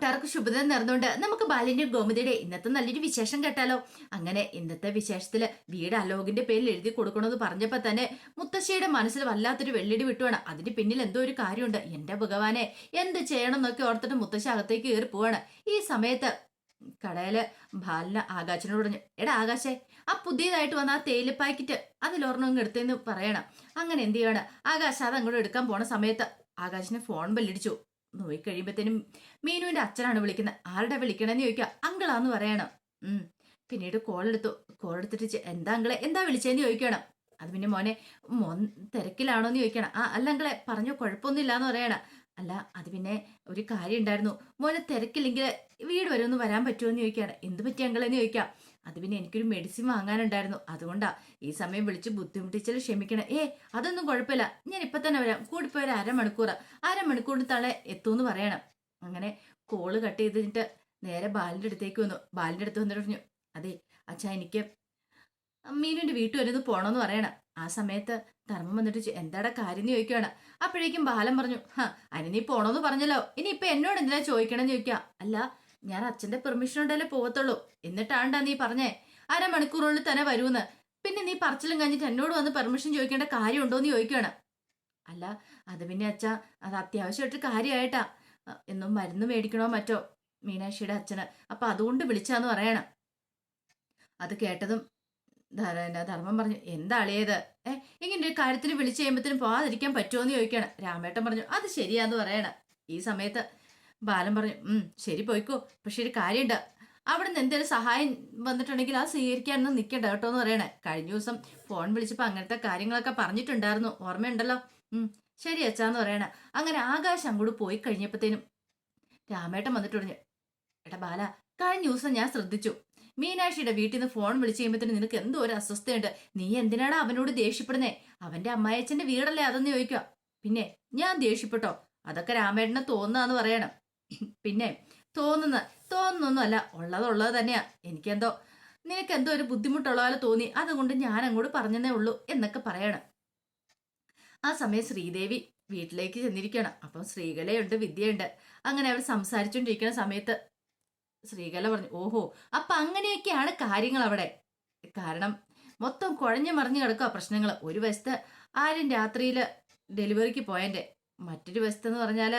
കൂട്ടുകാർക്ക് ശുഭദിനം നേർന്നുകൊണ്ട് നമുക്ക് ബാലിന്റെ ഗോമതിയുടെ ഇന്നത്തെ നല്ലൊരു വിശേഷം കേട്ടാലോ? അങ്ങനെ ഇന്നത്തെ വിശേഷത്തിൽ വീട് അലോകിന്റെ പേരിൽ എഴുതി കൊടുക്കണമെന്ന് പറഞ്ഞപ്പോ തന്നെ മുത്തശ്ശിയുടെ മനസ്സിൽ വല്ലാത്തൊരു വെള്ളിടി വിട്ടുവാണ്. അതിന് പിന്നിൽ എന്തോ ഒരു കാര്യമുണ്ട്. എന്റെ ഭഗവാനെ എന്ത് ചെയ്യണം എന്നൊക്കെ ഓർത്തിട്ട് മുത്തശ്ശി അകത്തേക്ക് കയറി പോവാണ്. ഈ സമയത്ത് കടയിൽ ബാലിന് ആകാശനോട് പറഞ്ഞു എടാ ആകാശേ ആ പുതിയതായിട്ട് വന്ന ആ തേയില പാക്കറ്റ് അതിലൊരെണ്ണം എടുത്തെന്ന് പറയണം. അങ്ങനെ എന്ത് ചെയ്യണം? ആകാശ് അത് അങ്ങോട്ട് എടുക്കാൻ പോണ സമയത്ത് ആകാശിനെ ഫോൺ ബെല്ലടിച്ചു. നോയി കഴിയുമ്പത്തേനും മീനുവിന്റെ അച്ഛനാണ് വിളിക്കുന്നത്. ആരുടെ വിളിക്കണമെന്ന് ചോദിക്കുക. അങ്കിളാന്ന് പറയണം. ഉം. പിന്നീട് കോൾ എടുത്തു കോൾ എടുത്തിട്ട് എന്താ അങ്കിളെ? എന്താ വിളിച്ചതെന്ന് ചോദിക്കണം. അത് പിന്നെ മോനെ മോൻ തിരക്കിലാണോ എന്ന് ചോദിക്കണം. ആ അല്ല അങ്കിളെ പറഞ്ഞു കുഴപ്പമൊന്നുമില്ല എന്ന് പറയണം. അല്ല അത് പിന്നെ ഒരു കാര്യം ഉണ്ടായിരുന്നു മോനെ തിരക്കില്ലെങ്കിൽ വീട് വരെ ഒന്ന് വരാൻ പറ്റുമോ എന്ന് ചോദിക്കുകയാണ്. എന്ത് പറ്റി അങ്കിളെന്ന് ചോദിക്കാം. അത് പിന്നെ എനിക്കൊരു മെഡിസിൻ വാങ്ങാനുണ്ടായിരുന്നു. അതുകൊണ്ടാ ഈ സമയം വിളിച്ച് ബുദ്ധിമുട്ടിച്ചാൽ ക്ഷമിക്കണം. ഏ അതൊന്നും കുഴപ്പമില്ല. ഞാൻ ഇപ്പൊ തന്നെ വരാം. കൂടിപ്പോയ ഒരു അരമണിക്കൂർ അരമണിക്കൂറിന് തളെ എത്തൂന്ന് പറയണം. അങ്ങനെ കോൾ കട്ട് ചെയ്തിട്ട് നേരെ ബാലിന്റെ അടുത്തേക്ക് വന്നു. ബാലിന്റെ അടുത്ത് വന്നിട്ട് പറഞ്ഞു അതെ അച്ഛാ എനിക്ക് മീനുവിന്റെ വീട്ടിൽ വരുന്നത് പോണോന്ന് പറയണം. ആ സമയത്ത് ധർമ്മം വന്നിട്ട് എന്താടാ കാര്യം എന്ന് ചോദിക്കുകയാണ് അപ്പോഴേക്കും ബാലൻ പറഞ്ഞു ഹാ അതിന് നീ പോണോന്ന് പറഞ്ഞല്ലോ. ഇനി ഇപ്പൊ എന്നോട് എന്തിനാ ചോദിക്കണമെന്ന് ചോദിക്കുക അല്ല ഞാൻ അച്ഛന്റെ പെർമിഷൻ ഉണ്ടല്ലേ പോകത്തുള്ളൂ എന്നിട്ടാണ്ടാ നീ പറഞ്ഞേ. അരമണിക്കൂറിനുള്ളിൽ തന്നെ വരുമെന്ന്. പിന്നെ നീ പറച്ചിലും കഴിഞ്ഞിട്ട് എന്നോട് വന്ന് പെർമിഷൻ ചോദിക്കേണ്ട കാര്യമുണ്ടോ എന്ന് ചോദിക്കുകയാണ്. അല്ല അത് പിന്നെ അച്ഛ അത് അത്യാവശ്യമായിട്ട് കാര്യമായിട്ടാ. എന്നും മരുന്ന് മേടിക്കണോ മറ്റോ? മീനാക്ഷിയുടെ അച്ഛന്. അപ്പൊ അതുകൊണ്ട് വിളിച്ചാന്ന് പറയണം. അത് കേട്ടതും ധർമ്മം പറഞ്ഞു എന്താ അളിയത്? ഏ ഇങ്ങനെ ഒരു കാര്യത്തിന് വിളിച്ചു കഴിയുമ്പത്തിനും പോകാതിരിക്കാൻ പറ്റുമോ? എന്ന് ചോദിക്കണം രാമേട്ടൻ പറഞ്ഞു അത് ശരിയാന്ന് പറയണം. ഈ സമയത്ത് ബാലൻ പറഞ്ഞു ശരി പോയിക്കോ. പക്ഷെ ഒരു കാര്യമുണ്ട് അവിടെ നിന്ന് എന്തെങ്കിലും സഹായം വന്നിട്ടുണ്ടെങ്കിൽ അത് സ്വീകരിക്കാനൊന്നും നിൽക്കണ്ട കേട്ടോ എന്ന് പറയണേ. കഴിഞ്ഞ ദിവസം ഫോൺ വിളിച്ചപ്പോൾ അങ്ങനത്തെ കാര്യങ്ങളൊക്കെ പറഞ്ഞിട്ടുണ്ടായിരുന്നു. ഓർമ്മയുണ്ടല്ലോ? ശരി അച്ഛാന്ന് പറയണ. അങ്ങനെ ആകാശം അങ്ങോട്ട് പോയി കഴിഞ്ഞപ്പോഴത്തേനും രാമേട്ടൻ വന്നിട്ട് പറഞ്ഞു എടാ ബാല കഴിഞ്ഞ ദിവസം ഞാൻ ശ്രദ്ധിച്ചു. മീനാക്ഷിയുടെ വീട്ടിൽ നിന്ന് ഫോൺ വിളിച്ചു കഴിയുമ്പോഴത്തേനും നിനക്ക് എന്തോ ഒരു അസ്വസ്ഥയുണ്ട്. നീ എന്തിനാണ് അവനോട് ദേഷ്യപ്പെടുന്നേ? അവന്റെ അമ്മായച്ചന്റെ വീടല്ലേ അതെന്ന് ചോദിക്കുക. പിന്നെ ഞാൻ ദേഷ്യപ്പെട്ടോ? അതൊക്കെ രാമേട്ടനെ തോന്നാന്ന് പറയണം. പിന്നെ തോന്നുന്ന തോന്നുന്നൊന്നും അല്ല ഉള്ളതുള്ളത് തന്നെയാ. എനിക്കെന്തോ നിനക്ക് എന്തോ ഒരു ബുദ്ധിമുട്ടുള്ള പോലെ തോന്നി. അതുകൊണ്ട് ഞാൻ അങ്ങോട്ട് പറഞ്ഞതേ ഉള്ളൂ എന്നൊക്കെ പറയണം. ആ സമയം ശ്രീദേവി വീട്ടിലേക്ക് ചെന്നിരിക്കണം അപ്പം ശ്രീകലയുണ്ട് വിദ്യയുണ്ട്. അങ്ങനെ അവർ സംസാരിച്ചുകൊണ്ടിരിക്കുന്ന സമയത്ത് ശ്രീകല പറഞ്ഞു ഓഹോ അപ്പൊ അങ്ങനെയൊക്കെയാണ് കാര്യങ്ങൾ അവിടെ കാരണം മൊത്തം കുഴഞ്ഞു മറിഞ്ഞു കിടക്കുക പ്രശ്നങ്ങൾ ഒരു വശത്ത് ആരും രാത്രിയിൽ ഡെലിവറിക്ക് പോയന്റെ മറ്റൊരു വശത്തെന്ന് പറഞ്ഞാൽ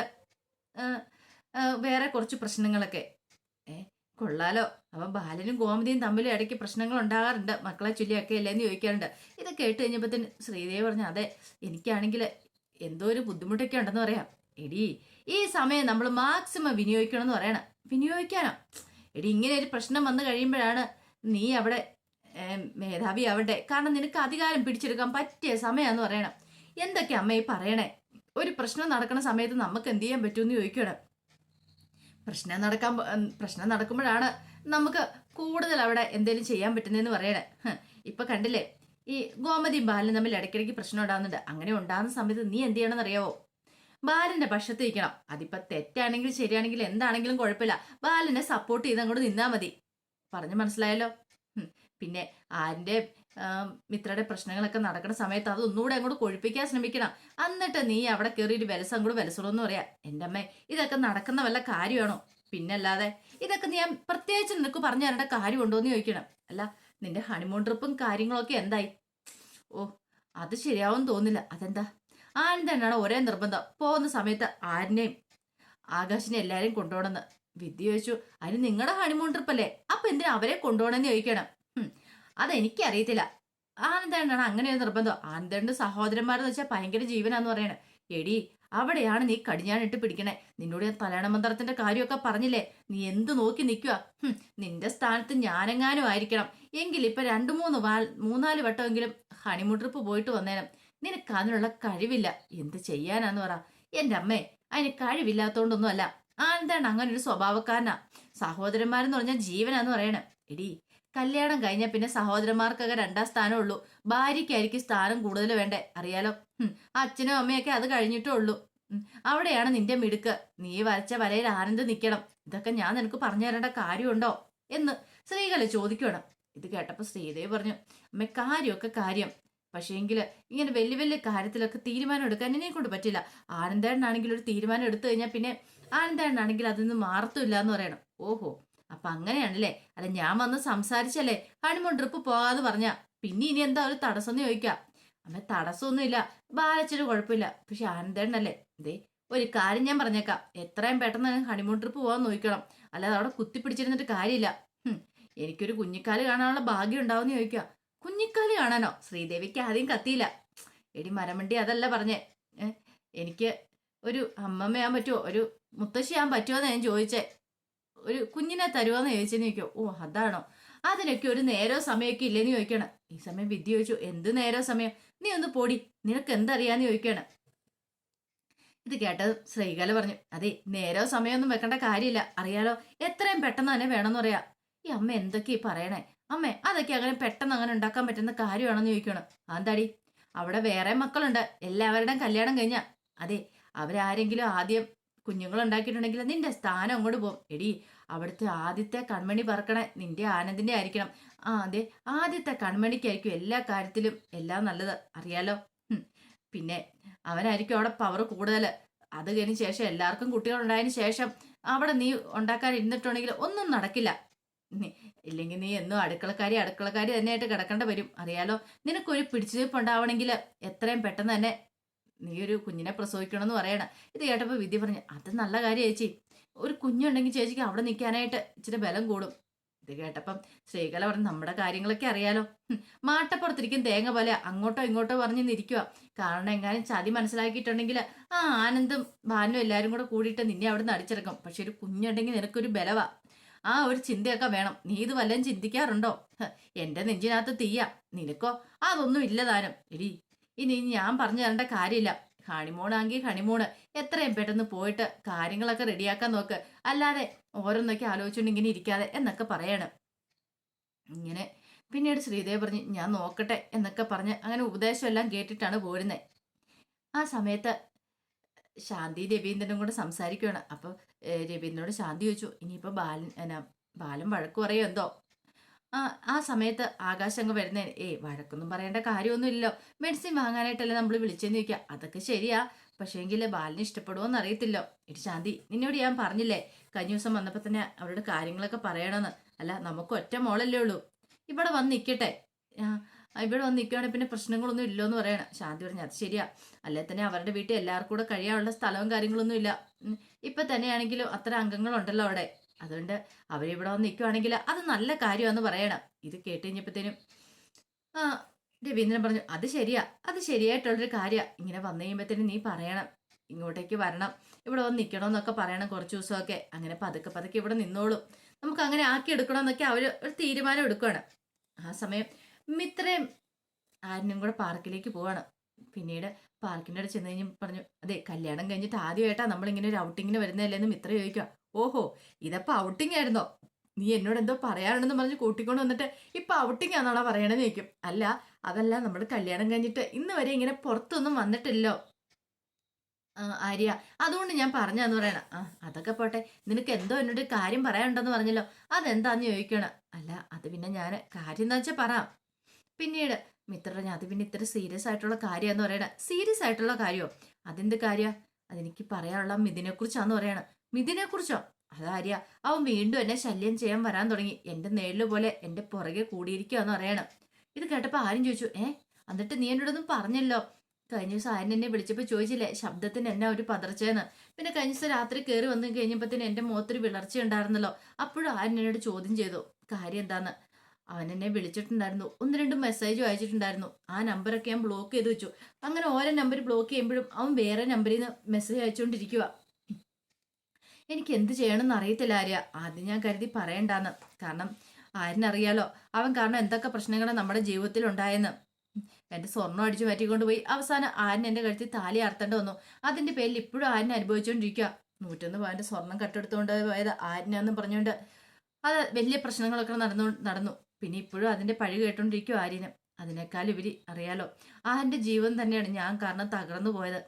വേറെ കുറച്ച് പ്രശ്നങ്ങളൊക്കെ. ഏ കൊള്ളാലോ. അവൻ ബാലനും ഗോമതിയും തമ്മിൽ ഇടയ്ക്ക് പ്രശ്നങ്ങൾ ഉണ്ടാകാറുണ്ട്. മക്കളെ ചൊല്ലിയൊക്കെ അല്ലേ എന്ന് ചോദിക്കാറുണ്ട്. ഇത് കേട്ട് കഴിഞ്ഞപ്പോഴത്തേന് ശ്രീദേവി പറഞ്ഞു അതെ എനിക്കാണെങ്കിൽ എന്തോ ഒരു ബുദ്ധിമുട്ടൊക്കെ ഉണ്ടെന്ന് പറയാം. എടി ഈ സമയം നമ്മൾ മാക്സിമം വിനിയോഗിക്കണം എന്ന് പറയണം. വിനിയോഗിക്കാനോ? എടി ഇങ്ങനെ ഒരു പ്രശ്നം വന്നു കഴിയുമ്പോഴാണ് നീ അവിടെ മേധാവി ആവട്ടെ കാരണം നിനക്ക് അധികാരം പിടിച്ചെടുക്കാൻ പറ്റിയ സമയമാന്ന് പറയണം. എന്തൊക്കെ അമ്മ ഈ പറയണേ? ഒരു പ്രശ്നം നടക്കുന്ന സമയത്ത് നമുക്ക് എന്ത് ചെയ്യാൻ പറ്റുമെന്ന് ചോദിക്കണം. പ്രശ്നം നടക്കാൻ പ്രശ്നം നടക്കുമ്പോഴാണ് നമുക്ക് കൂടുതൽ അവിടെ എന്തെങ്കിലും ചെയ്യാൻ പറ്റുന്നതെന്ന് പറയണേ. ഇപ്പൊ കണ്ടില്ലേ? ഈ ഗോമതിയും ബാലനും തമ്മിൽ ഇടയ്ക്കിടയ്ക്ക് പ്രശ്നം ഉണ്ടാകുന്നുണ്ട് അങ്ങനെ ഉണ്ടാകുന്ന സമയത്ത് നീ എന്ത് ചെയ്യണമെന്ന് അറിയാവോ ബാലന്റെ പക്ഷത്ത് ഇരിക്കണം അതിപ്പോ തെറ്റാണെങ്കിലും ശരിയാണെങ്കിലും എന്താണെങ്കിലും കുഴപ്പമില്ല. ബാലനെ സപ്പോർട്ട് ചെയ്ത് അങ്ങോട്ട് നിന്നാ മതി. പറഞ്ഞു മനസ്സിലായല്ലോ? പിന്നെ ആരിന്റെ മിത്രയുടെ പ്രശ്നങ്ങളൊക്കെ നടക്കുന്ന സമയത്ത് അത് ഒന്നുകൂടെ അങ്ങോട്ട് കൊഴിപ്പിക്കാൻ ശ്രമിക്കണം. എന്നിട്ട് നീ അവിടെ കയറിയിട്ട് വിലസം അങ്ങോട്ട് എന്ന് പറയാ. എന്റെ അമ്മേ ഇതൊക്കെ നടക്കുന്ന വല്ല കാര്യമാണോ? പിന്നല്ലാതെ ഇതൊക്കെ ഞാൻ പ്രത്യേകിച്ച് നിനക്ക് പറഞ്ഞു തരേണ്ട കാര്യമുണ്ടോ എന്ന് ചോദിക്കണം. അല്ല നിന്റെ ഹണിമൂൺ ട്രിപ്പും കാര്യങ്ങളൊക്കെ എന്തായി? ഓ അത് ശരിയാവും തോന്നില്ല. അതെന്താ? ആനന്ദനാണ് ഒരേ നിർബന്ധം. പോകുന്ന സമയത്ത് ആരിനെയും ആകാശിനെ എല്ലാവരെയും കൊണ്ടുപോകണമെന്ന്. വിദ്യ ചോദിച്ചു അതിന് നിങ്ങളുടെ ഹണിമൂൺ ട്രിപ്പല്ലേ അപ്പൊ എന്തിനാ അവരെ കൊണ്ടുപോകണമെന്ന് ചോദിക്കണം. അതെനിക്കറിയത്തില്ല. ആനന്ദേണ്ണാണ് അങ്ങനെ ഒരു നിർബന്ധം. ആനന്ദേണ്ട സഹോദരന്മാരെന്ന് വെച്ചാൽ ഭയങ്കര ജീവനാന്ന് പറയണേ. എടി അവിടെയാണ് നീ കടിഞ്ഞാണിട്ട് പിടിക്കണേ. നിന്നോട് ഞാൻ തലയണ മന്ത്രത്തിന്റെ കാര്യമൊക്കെ പറഞ്ഞില്ലേ? നീ എന്ത് നോക്കി നിൽക്കുക നിന്റെ സ്ഥാനത്ത് ഞാനെങ്ങാനും ആയിരിക്കണം. എങ്കിൽ ഇപ്പൊ രണ്ടു മൂന്ന് വാൽ മൂന്നാൽ വട്ടമെങ്കിലും ഹണിമൂൺ ട്രിപ്പ് പോയിട്ട് വന്നേനും. നിനക്ക് അതിനുള്ള കഴിവില്ല. എന്ത് ചെയ്യാനാന്ന് പറ. എന്റെ അമ്മേ അതിന് കഴിവില്ലാത്തോണ്ടൊന്നും അല്ല ആനന്ദാണ് അങ്ങനെ ഒരു സ്വഭാവക്കാരനാ. സഹോദരന്മാരെന്ന് പറഞ്ഞാൽ ജീവനാന്ന് പറയണേ. എടി കല്യാണം കഴിഞ്ഞ പിന്നെ സഹോദരന്മാർക്കൊക്കെ രണ്ടാം സ്ഥാനം ഉള്ളൂ ഭാര്യയ്ക്കായിരിക്കും സ്ഥാനം കൂടുതൽ വേണ്ടേ? അറിയാലോ. അച്ഛനും അമ്മയൊക്കെ അത് കഴിഞ്ഞിട്ടേ ഉള്ളൂ. അവിടെയാണ് നിന്റെ മിടുക്ക്. നീ വരച്ച വലയിൽ ആനന്ദ് നിൽക്കണം ഇതൊക്കെ ഞാൻ നിനക്ക് പറഞ്ഞു തരേണ്ട കാര്യമുണ്ടോ? എന്ന് ശ്രീകല ചോദിക്കണം ഇത് കേട്ടപ്പോൾ ശ്രീദേവി പറഞ്ഞു അമ്മ കാര്യമൊക്കെ കാര്യം. പക്ഷേങ്കിൽ ഇങ്ങനെ വലിയ വലിയ കാര്യത്തിലൊക്കെ തീരുമാനം എടുക്കാൻ എന്നെ കൊണ്ട് പറ്റില്ല. ആനന്ദേണ്ണാണെങ്കിൽ ഒരു തീരുമാനം എടുത്തു കഴിഞ്ഞാൽ പിന്നെ ആനന്ദേണ്ണാണെങ്കിൽ അതൊന്നും മാറത്തുമില്ല എന്ന് പറയണം. ഓഹോ. അപ്പൊ അങ്ങനെയാണല്ലേ? അല്ല ഞാൻ വന്ന് സംസാരിച്ചല്ലേ? ഹണിമൂൺ ട്രിപ്പ് പോകാതെ പറഞ്ഞ. പിന്നെ ഇനി എന്താ ഒരു തടസ്സം ചോദിക്കാം. അമ്മ തടസ്സമൊന്നുമില്ല ബാലച്ചൊരു കുഴപ്പമില്ല. പക്ഷെ ആനന്ദേണ്ണല്ലേ ദേ ഒരു കാര്യം ഞാൻ പറഞ്ഞേക്കാം. എത്രയും പെട്ടെന്ന് ഹണിമൂൺ ട്രിപ്പ് പോകാൻ നോക്കണം. അല്ലാതെ അവിടെ കുത്തിപ്പിടിച്ചിരുന്നിട്ട് കാര്യമില്ല. എനിക്കൊരു കുഞ്ഞിക്കാൽ കാണാനുള്ള ഭാഗ്യം ഉണ്ടാവുമെന്ന് ചോദിക്കുക കുഞ്ഞിക്കാൽ കാണാനോ? ശ്രീദേവിക്ക് ആദ്യം കത്തിയില്ല. എടി മരമണ്ടി അതല്ല പറഞ്ഞേ. എനിക്ക് ഒരു അമ്മമ്മയാൻ പറ്റുമോ ഒരു മുത്തശ്ശിയാൻ പറ്റുമോ എന്ന് ഞാൻ ചോദിച്ചേ. ഒരു കുഞ്ഞിനെ തരുമോന്ന് ചോദിച്ചെന്ന് ചോദിക്കോ ഓ അതാണോ? അതിനൊക്കെ ഒരു നേരോ സമയമൊക്കെ ഇല്ലെന്ന് ചോദിക്കണം. ഈ സമയം വിദ്യ ചോദിച്ചു എന്ത് നേരോ സമയം? നീ ഒന്ന് പോടി നിനക്ക് എന്തറിയാന്ന് ചോദിക്കണം. ഇത് കേട്ടത് ശ്രീകല പറഞ്ഞു അതെ നേരോ സമയമൊന്നും വെക്കേണ്ട കാര്യമില്ല. അറിയാലോ എത്രയും പെട്ടെന്ന് തന്നെ വേണമെന്ന് പറയാ. ഈ അമ്മ എന്തൊക്കെയാ ഈ പറയണേ? അമ്മ അതൊക്കെ അങ്ങനെ പെട്ടെന്ന് അങ്ങനെ ഉണ്ടാക്കാൻ പറ്റുന്ന കാര്യമാണെന്ന് ചോദിക്കണം. അതെന്താടി? അവിടെ വേറെ മക്കളുണ്ട് എല്ലാവരുടെയും കല്യാണം കഴിഞ്ഞ. അതെ അവരാരെങ്കിലും ആദ്യം കുഞ്ഞുങ്ങൾ ഉണ്ടാക്കിയിട്ടുണ്ടെങ്കിൽ നിന്റെ സ്ഥാനം അങ്ങോട്ട് പോകും. എടി അവിടുത്തെ ആദ്യത്തെ കൺമണി പറക്കണേ നിന്റെ ആനന്ദിന്റെ ആയിരിക്കണം. ആ അതെ ആദ്യത്തെ കൺമണിക്കായിരിക്കും എല്ലാ കാര്യത്തിലും എല്ലാം നല്ലത്. അറിയാലോ? പിന്നെ അവനായിരിക്കും അവിടെ പവർ കൂടുതൽ അത് കഴിഞ്ഞ ശേഷം എല്ലാവർക്കും കുട്ടികൾ ഉണ്ടായതിന് ശേഷം അവിടെ നീ ഉണ്ടാക്കാൻ ഇരുന്നിട്ടുണ്ടെങ്കിൽ ഒന്നും നടക്കില്ല. ഇല്ലെങ്കിൽ നീ എന്നും അടുക്കളക്കാരി അടുക്കളക്കാരി തന്നെയായിട്ട് കിടക്കേണ്ട വരും. അറിയാലോ? നിനക്കൊരു പിടിച്ചുനിൽപ്പ് ഉണ്ടാവണമെങ്കിൽ എത്രയും പെട്ടെന്ന് തന്നെ നീ ഒരു കുഞ്ഞിനെ പ്രസവിക്കണം എന്ന് പറയണം. ഇത് കേട്ടപ്പോൾ വിദ്യ പറഞ്ഞു അത് നല്ല കാര്യം ചേച്ചി. ഒരു കുഞ്ഞുണ്ടെങ്കിൽ ചേച്ചിക്ക് അവിടെ നിൽക്കാനായിട്ട് ഇച്ചിരി ബലം കൂടും. ഇത് കേട്ടപ്പം സ്ത്രീകളെ പറഞ്ഞ് നമ്മുടെ കാര്യങ്ങളൊക്കെ അറിയാലോ. മാട്ടപ്പുറത്തിരിക്കും തേങ്ങ പോലെ അങ്ങോട്ടോ ഇങ്ങോട്ടോ പറഞ്ഞ് നിൽക്കുക കാരണം എങ്ങാനും ചതി മനസ്സിലാക്കിയിട്ടുണ്ടെങ്കിൽ ആ ആനന്ദും ഭാനും എല്ലാവരും കൂടെ കൂടിയിട്ട് നിന്നെ അവിടെ നിന്ന് അടിച്ചിറക്കും. പക്ഷെ ഒരു കുഞ്ഞുണ്ടെങ്കിൽ നിനക്കൊരു ബലവാ. ആ ഒരു ചിന്തയൊക്കെ വേണം. നീ ഇത് വല്ലതും ചിന്തിക്കാറുണ്ടോ? എന്റെ നെഞ്ചിനകത്ത് തീയ. നിനക്കോ? അതൊന്നും ഇല്ല താനും. എടി ഇനി ഞാൻ പറഞ്ഞു തരേണ്ട കാര്യമില്ല. ഹണിമൂണാങ്കിൽ ഹണിമൂണ്. എത്രയും പെട്ടെന്ന് പോയിട്ട് കാര്യങ്ങളൊക്കെ റെഡിയാക്കാൻ നോക്ക്. അല്ലാതെ ഓരോന്നൊക്കെ ആലോചിച്ചുകൊണ്ട് ഇങ്ങനെ ഇരിക്കാതെ എന്നൊക്കെ പറയാണ്. ഇങ്ങനെ. പിന്നീട് ശ്രീദേവ് പറഞ്ഞ് ഞാൻ നോക്കട്ടെ എന്നൊക്കെ പറഞ്ഞ് അങ്ങനെ ഉപദേശമെല്ലാം കേട്ടിട്ടാണ് പോരുന്നത് ആ സമയത്ത് ശാന്തി രവീന്ദ്രനും കൂടെ സംസാരിക്കുകയാണ് അപ്പം രവീന്ദ്രനോട് ശാന്തി ചോദിച്ചു ഇനിയിപ്പോൾ ബാലൻ എന്നാ ബാലൻ വഴക്ക് പറയോ എന്തോ? ആ സമയത്ത് ആകാശം അങ്ങ് വരുന്നതിന് ഏയ് വഴക്കൊന്നും പറയേണ്ട കാര്യമൊന്നുമില്ലല്ലോ. മെഡിസിൻ വാങ്ങാനായിട്ടല്ലേ നമ്മൾ വിളിച്ചെന്ന് ചോദിക്കുക അതൊക്കെ ശരിയാ. പക്ഷേങ്കിൽ ബാലിന് ഇഷ്ടപ്പെടുമോന്ന് അറിയത്തില്ലോ. ഇടി ശാന്തി നിന്നോട് ഞാൻ പറഞ്ഞില്ലേ? കഴിഞ്ഞ ദിവസം വന്നപ്പോൾ തന്നെ അവരുടെ കാര്യങ്ങളൊക്കെ പറയണമെന്ന് അല്ല നമുക്ക് ഒറ്റ മോളല്ലേ ഉള്ളൂ. ഇവിടെ വന്ന് നിൽക്കട്ടെ ഇവിടെ വന്ന് നിൽക്കുകയാണെങ്കിൽ പിന്നെ പ്രശ്നങ്ങളൊന്നും ഇല്ലെന്ന് പറയണം. ശാന്തി പറഞ്ഞു അത് ശരിയാ. അല്ലെ തന്നെ അവരുടെ വീട്ടിൽ എല്ലാവർക്കും കൂടെ കഴിയാനുള്ള സ്ഥലവും കാര്യങ്ങളൊന്നും ഇല്ല. ഇപ്പൊ തന്നെയാണെങ്കിലും അത്ര അംഗങ്ങളുണ്ടല്ലോ അവിടെ. അതുകൊണ്ട് അവരിവിടെ വന്ന് നിൽക്കുവാണെങ്കിൽ അത് നല്ല കാര്യമാണെന്ന് പറയണം. ഇത് കേട്ട് കഴിഞ്ഞപ്പോഴത്തേനും രവീന്ദ്രൻ പറഞ്ഞു അത് ശരിയാ അത് ശരിയായിട്ടുള്ളൊരു കാര്യമാണ് ഇങ്ങനെ വന്നു കഴിയുമ്പോഴത്തേനും നീ പറയണം ഇങ്ങോട്ടേക്ക് വരണം ഇവിടെ വന്ന് നിൽക്കണമെന്നൊക്കെ പറയണം കുറച്ച് ദിവസമൊക്കെ. അങ്ങനെ പതുക്കെ പതുക്കെ ഇവിടെ നിന്നോളും. നമുക്ക് അങ്ങനെ ആക്കി എടുക്കണമെന്നൊക്കെ അവർ ഒരു തീരുമാനം എടുക്കുകയാണ് ആ സമയം മിത്രയും ആരിനും കൂടെ പാർക്കിലേക്ക് പോവാണ്. പിന്നീട് പാർക്കിന്റെ അവിടെ ചെന്ന് കഴിഞ്ഞ് പറഞ്ഞു അതെ കല്യാണം കഴിഞ്ഞിട്ട് ആദ്യമായിട്ടാണ് നമ്മളിങ്ങനെ ഒരു ഔട്ടിങ്ങിന് വരുന്നതല്ലേ? എന്ന് മിത്ര ചോദിക്കുക ഓഹോ ഇതപ്പോൾ ഔട്ടിംഗ് ആയിരുന്നോ? നീ എന്നോട് എന്തോ പറയാനുണ്ടെന്ന് പറഞ്ഞ് കൂട്ടിക്കൊണ്ട് വന്നിട്ട് ഇപ്പം ഔട്ടിംഗ് ആണെന്നാണോ പറയണമെന്ന് ചോദിക്കും. അല്ല അതല്ല നമ്മൾ കല്യാണം കഴിഞ്ഞിട്ട് ഇന്ന് വരെ ഇങ്ങനെ പുറത്തൊന്നും വന്നിട്ടില്ലോ. ആര്യ അതുകൊണ്ട് ഞാൻ പറഞ്ഞാന്ന് പറയണ. ആ അതൊക്കെ പോട്ടെ. നിനക്ക് എന്തോ എന്നോട് കാര്യം പറയാനുണ്ടെന്ന് പറഞ്ഞല്ലോ. അതെന്താന്ന് ചോദിക്കണം? അല്ല അത് പിന്നെ ഞാൻ കാര്യം എന്താ വെച്ചാൽ പറ. പിന്നീട് മിത്ര ഞാൻ അത് പിന്നെ ഇത്ര സീരിയസ് ആയിട്ടുള്ള കാര്യമാണെന്ന് പറയണ. സീരിയസ് ആയിട്ടുള്ള കാര്യമോ അതെന്ത് കാര്യ? അതെനിക്ക് പറയാനുള്ള മിഥുനെ കുറിച്ചാന്ന് പറയണ. മിഥുനെ കുറിച്ചോ അതാര്യ അവൻ വീണ്ടും എന്നെ ശല്യം ചെയ്യാൻ വരാൻ തുടങ്ങി. എന്റെ നേരിൽ പോലെ എന്റെ പുറകെ കൂടിയിരിക്കുകയെന്ന് പറയണം. ഇത് കേട്ടപ്പോ ആരും ചോദിച്ചു ഏ എന്നിട്ട് നീ എന്നോടൊന്നും പറഞ്ഞല്ലോ കഴിഞ്ഞ ദിവസം ആര്യൻ എന്നെ വിളിച്ചപ്പോൾ ചോദിച്ചില്ലേ ശബ്ദത്തിന് എന്നെ ഒരു പതർച്ചയെന്ന്? പിന്നെ കഴിഞ്ഞ ദിവസം രാത്രി കയറി വന്നു കഴിഞ്ഞപ്പോഴത്തേന് എന്റെ മുഖത്തൊരു വിളർച്ച ഉണ്ടായിരുന്നല്ലോ. അപ്പോഴും ആര്യൻ എന്നോട് ചോദ്യം ചെയ്തു കാര്യം എന്താന്ന്? അവൻ എന്നെ വിളിച്ചിട്ടുണ്ടായിരുന്നു. ഒന്ന് രണ്ട് മെസ്സേജും അയച്ചിട്ടുണ്ടായിരുന്നു. ആ നമ്പറൊക്കെ ഞാൻ ബ്ലോക്ക് ചെയ്ത് വെച്ചു. അങ്ങനെ ഓരോ നമ്പർ ബ്ലോക്ക് ചെയ്യുമ്പോഴും അവൻ വേറെ നമ്പറിൽ നിന്ന് മെസ്സേജ് അയച്ചുകൊണ്ടിരിക്കുക എനിക്ക് എന്ത് ചെയ്യണമെന്ന് അറിയത്തില്ല ആര്യ. ആദ്യം ഞാൻ കരുതി പറയണ്ടാന്ന്. കാരണം ആരിനറിയാലോ അവൻ കാരണം എന്തൊക്കെ പ്രശ്നങ്ങളാണ് നമ്മുടെ ജീവിതത്തിൽ ഉണ്ടായെന്ന് എന്റെ സ്വർണം അടിച്ചു മാറ്റിക്കൊണ്ട് പോയി അവസാനം ആരിന് എന്റെ കഴുത്തിൽ താലി അർത്തേണ്ടി വന്നു. അതിന്റെ പേരിൽ ഇപ്പോഴും ആരിനെ അനുഭവിച്ചുകൊണ്ടിരിക്കുക നൂറ്റൊന്ന് പവന്റെ സ്വർണം കട്ടെടുത്തുകൊണ്ട് പോയത് ആരിനാന്നും പറഞ്ഞുകൊണ്ട് അത് വലിയ പ്രശ്നങ്ങളൊക്കെ നടന്നു നടന്നു. പിന്നെ ഇപ്പോഴും അതിന്റെ പഴി കേട്ടോണ്ടിരിക്കും ആര്യന് അതിനേക്കാൾ ഇവർ അറിയാലോ ആര്യന്റെ ജീവൻ തന്നെയാണ് ഞാൻ കാരണം തകർന്നു പോയത്.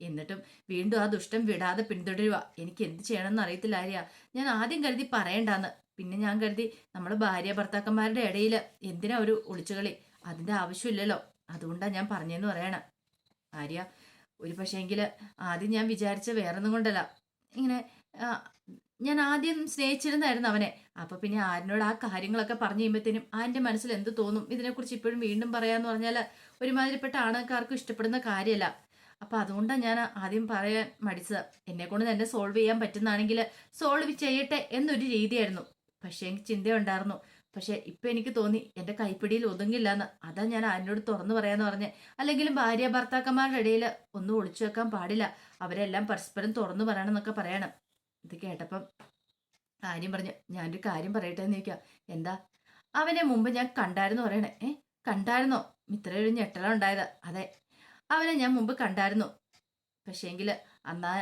എന്നിട്ടും വീണ്ടും ആ ദുഷ്ടം വിടാതെ പിന്തുടരുക എനിക്ക് എന്ത് ചെയ്യണമെന്ന് അറിയത്തില്ല ആര്യ. ഞാൻ ആദ്യം കരുതി പറയണ്ടാന്ന്. പിന്നെ ഞാൻ കരുതി നമ്മുടെ ഭാര്യ ഭർത്താക്കന്മാരുടെ ഇടയിൽ എന്തിനാ ഒരു ഒളിച്ചുകളി? അതിന്റെ ആവശ്യമില്ലല്ലോ. അതുകൊണ്ടാണ് ഞാൻ പറഞ്ഞതെന്ന് പറയണം. ആര്യ ഒരു പക്ഷേങ്കിൽ ആദ്യം ഞാൻ വിചാരിച്ച വേറൊന്നും കൊണ്ടല്ല. ഇങ്ങനെ ഞാൻ ആദ്യം സ്നേഹിച്ചിരുന്നായിരുന്നു അവനെ. അപ്പൊ പിന്നെ ആരിനോട് ആ കാര്യങ്ങളൊക്കെ പറഞ്ഞു കഴിയുമ്പോഴത്തേനും ആന്റെ മനസ്സിൽ എന്ത് തോന്നും? ഇതിനെക്കുറിച്ച് ഇപ്പോഴും വീണ്ടും പറയാന്ന് പറഞ്ഞാൽ ഒരുമാതിരിപ്പെട്ട ആണക്കാർക്കും ഇഷ്ടപ്പെടുന്ന കാര്യമല്ല അപ്പൊ അതുകൊണ്ടാണ് ഞാൻ ആദ്യം പറയാൻ മടിച്ചത്. എന്നെ കൊണ്ട് തന്നെ സോൾവ് ചെയ്യാൻ പറ്റുന്നതാണെങ്കിൽ സോൾവ് ചെയ്യട്ടെ എന്നൊരു രീതിയായിരുന്നു. പക്ഷേ എനിക്ക് ചിന്തയുണ്ടായിരുന്നു. പക്ഷെ ഇപ്പൊ എനിക്ക് തോന്നി എന്റെ കൈപ്പിടിയിൽ ഒതുങ്ങില്ല എന്ന് അതാ ഞാൻ ആരിനോട് തുറന്നു പറയാന്ന് പറഞ്ഞ്. അല്ലെങ്കിലും ഭാര്യ ഭർത്താക്കന്മാരുടെ ഇടയിൽ ഒന്നും ഒളിച്ചു വെക്കാൻ പാടില്ല. അവരെല്ലാം പരസ്പരം തുറന്നു പറയണം എന്നൊക്കെ പറയണം. ഇത് കേട്ടപ്പം ആര്യം പറഞ്ഞു ഞാനൊരു കാര്യം പറയട്ടെ എന്ന് ചോദിക്കാം. എന്താ? അവനെ മുമ്പ് ഞാൻ കണ്ടായിരുന്നു പറയണേ? ഏ? കണ്ടായിരുന്നോ? ഇത്രയൊരു ഞെട്ടലുണ്ടായത് അതെ അവനെ ഞാൻ മുമ്പ് കണ്ടായിരുന്നു. പക്ഷേങ്കിൽ അന്നാ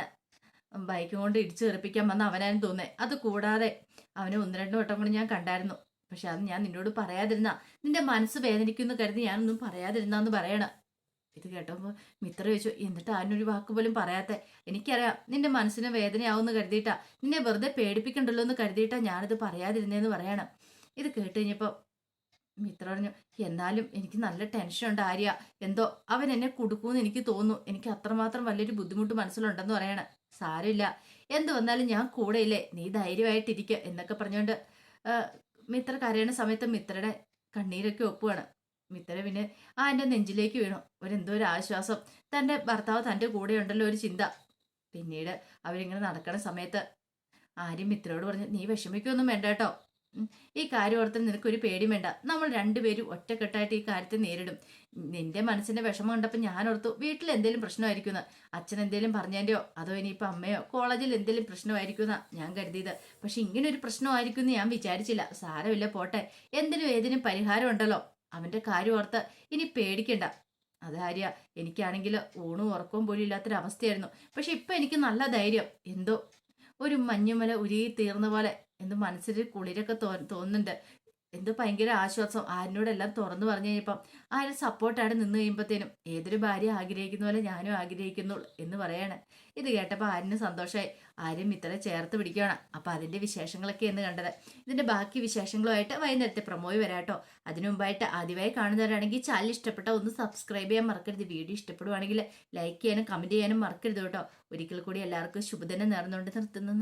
ബൈക്കും കൊണ്ട് ഇടിച്ചു തെറിപ്പിക്കാൻ വന്ന അവനായിരുന്നു തോന്നേ അത് കൂടാതെ അവനെ ഒന്ന് രണ്ട് വട്ടം കൂടി ഞാൻ കണ്ടായിരുന്നു. പക്ഷെ അത് ഞാൻ നിന്നോട് പറയാതിരുന്ന. നിന്റെ മനസ്സ് വേദനിക്കുന്നു കരുതി ഞാനൊന്നും പറയാതിരുന്നാന്ന് പറയണ. ഇത് കേട്ടപ്പോൾ മിത്ര ചോദിച്ചു എന്നിട്ട് അതിനൊരു വാക്ക് പോലും പറയാത്ത? എനിക്കറിയാം നിന്റെ മനസ്സിന് വേദനയാവുമെന്ന് കരുതിയിട്ടാ. നിന്നെ വെറുതെ പേടിപ്പിക്കണ്ടല്ലോ എന്ന് കരുതിയിട്ടാ ഞാനിത് പറയാതിരുന്നേന്ന് പറയണം. ഇത് കേട്ട് കഴിഞ്ഞപ്പോൾ മിത്ര പറഞ്ഞു എന്നാലും എനിക്ക് നല്ല ടെൻഷൻ ഉണ്ട് ആര്യ. എന്തോ അവൻ എന്നെ കൊടുക്കൂന്ന് എനിക്ക് തോന്നുന്നു. എനിക്ക് അത്രമാത്രം വലിയൊരു ബുദ്ധിമുട്ട് മനസ്സിലുണ്ടെന്ന് പറയണം. സാരമില്ല. എന്ത് വന്നാലും ഞാൻ കൂടെ ഇല്ലേ നീ ധൈര്യമായിട്ടിരിക്കുക എന്നൊക്കെ പറഞ്ഞുകൊണ്ട് മിത്ര കരയണ സമയത്ത് മിത്രയുടെ കണ്ണീരൊക്കെ ഒപ്പുവാണ്. മിത്ര പിന്നെ ആ എന്റെ നെഞ്ചിലേക്ക് വീണു. ഒരെന്തോ ഒരു ആശ്വാസം. തന്റെ ഭർത്താവ് തന്റെ കൂടെ ഉണ്ടല്ലോ ഒരു ചിന്ത. പിന്നീട് അവരിങ്ങനെ നടക്കണ സമയത്ത് ആര്യം മിത്രയോട് പറഞ്ഞു നീ വിഷമിക്കൊന്നും വേണ്ട കേട്ടോ. ഈ കാര്യം ഓർത്ത് നിനക്കൊരു പേടി വേണ്ട. നമ്മൾ രണ്ടുപേരും ഒറ്റക്കെട്ടായിട്ട് ഈ കാര്യത്തെ നേരിടും. നിന്റെ മനസ്സിന്റെ വിഷമം കണ്ടപ്പോൾ ഞാൻ ഓർത്തു വീട്ടിൽ എന്തെങ്കിലും പ്രശ്നമായിരിക്കുന്ന. അച്ഛൻ എന്തെങ്കിലും പറഞ്ഞതിന്റെയോ അതോ ഇനിയിപ്പോൾ അമ്മയോ കോളേജിൽ എന്തെങ്കിലും പ്രശ്നമായിരിക്കുന്ന ഞാൻ കരുതിയത്. പക്ഷെ ഇങ്ങനെ ഒരു പ്രശ്നമായിരിക്കും എന്ന് ഞാൻ വിചാരിച്ചില്ല. സാരമില്ല പോട്ടെ. എന്തിനും ഏതിനും പരിഹാരം ഉണ്ടല്ലോ. അവന്റെ കാര്യം ഓർത്ത് ഇനി പേടിക്കണ്ട. അതാര്യ എനിക്കാണെങ്കിൽ ഊണും ഉറക്കവും പോലും ഇല്ലാത്തൊരവസ്ഥയായിരുന്നു. പക്ഷെ ഇപ്പം എനിക്ക് നല്ല ധൈര്യം. എന്തോ ഒരു മഞ്ഞുമല ഉരുകി തീർന്ന പോലെ എന്തോ മനസ്സിൽ കുളിരൊക്കെ തോ തോന്നുന്നുണ്ട്. എന്ത് ഭയങ്കര ആശ്വാസം. ആരിനോടെല്ലാം തുറന്നു പറഞ്ഞു കഴിഞ്ഞപ്പം ആരും സപ്പോർട്ടായിട്ട് നിന്ന് കഴിയുമ്പോഴത്തേനും ഏതൊരു ഭാര്യ ആഗ്രഹിക്കുന്ന പോലെ ഞാനും ആഗ്രഹിക്കുന്നു എന്ന് പറയാണ്. ഇത് കേട്ടപ്പോൾ ആരിന് സന്തോഷമായി ആരും ഇത്ര ചേർത്ത് പിടിക്കുകയാണ്. അപ്പം അതിന്റെ വിശേഷങ്ങളൊക്കെ എന്ന് കണ്ടത്. ഇതിന്റെ ബാക്കി വിശേഷങ്ങളുമായിട്ട് വൈകുന്നേരത്തെ പ്രൊമോയ് വരാട്ടോ അതിനു മുമ്പായിട്ട് ആദ്യമായി കാണുന്നവരാണെങ്കിൽ ചാനൽ ഇഷ്ടപ്പെട്ട ഒന്ന് സബ്സ്ക്രൈബ് ചെയ്യാൻ മറക്കരുത്. വീഡിയോ ഇഷ്ടപ്പെടുവാണെങ്കിൽ ലൈക്ക് ചെയ്യാനും കമന്റ് ചെയ്യാനും മറക്കരുത് കേട്ടോ. ഒരിക്കൽ കൂടി എല്ലാവർക്കും ശുഭദിനം നേർന്നുകൊണ്ട് നിർത്തുന്നു.